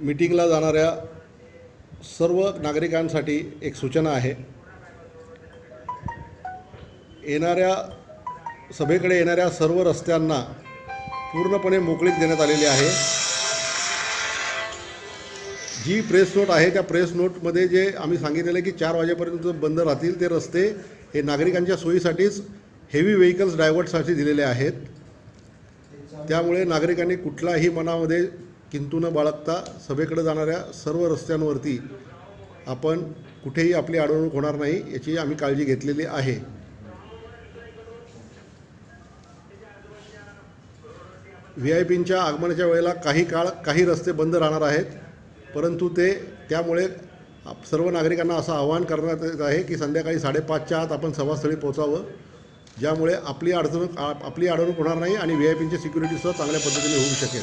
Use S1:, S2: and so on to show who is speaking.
S1: मीटिंगला जाणाऱ्या सर्व नागरिकांसाठी एक सूचना आहे. येणाऱ्या सभेकडे येणाऱ्या सर्व रस्त्यांना पूर्णपणे मोकळीक देण्यात आलेली आहे. जी प्रेस नोट आहे त्या प्रेस नोटमध्ये जे आम्ही सांगितलेलं आहे की चार वाजेपर्यंत बंद राहतील ते रस्ते हे नागरिकांच्या सोयीसाठीच हेवी व्हेकल्स डायवर्टसाठी दिलेले आहेत. त्यामुळे नागरिकांनी कुठलाही मनामध्ये किंतू न बाळगता सभेकडे जाणाऱ्या सर्व रस्त्यांवरती आपण कुठेही आपली अडवणूक होणार नाही याची आम्ही काळजी घेतलेली आहे. व्ही आय पींच्या आगमनाच्या वेळेला काही काळ काही रस्ते बंद राहणार आहेत परंतु ते त्यामुळे आप- सर्व नागरिकांना असं आवाहन करण्यात येत आहे की संध्याकाळी साडेपाचच्या आत आपण सभास्थळी पोहोचावं ज्यामुळे आपली अडचण आपली अडवणूक होणार नाही आणि व्ही आय पींची सिक्युरिटीसुद्धा चांगल्या पद्धतीने होऊ शकेल.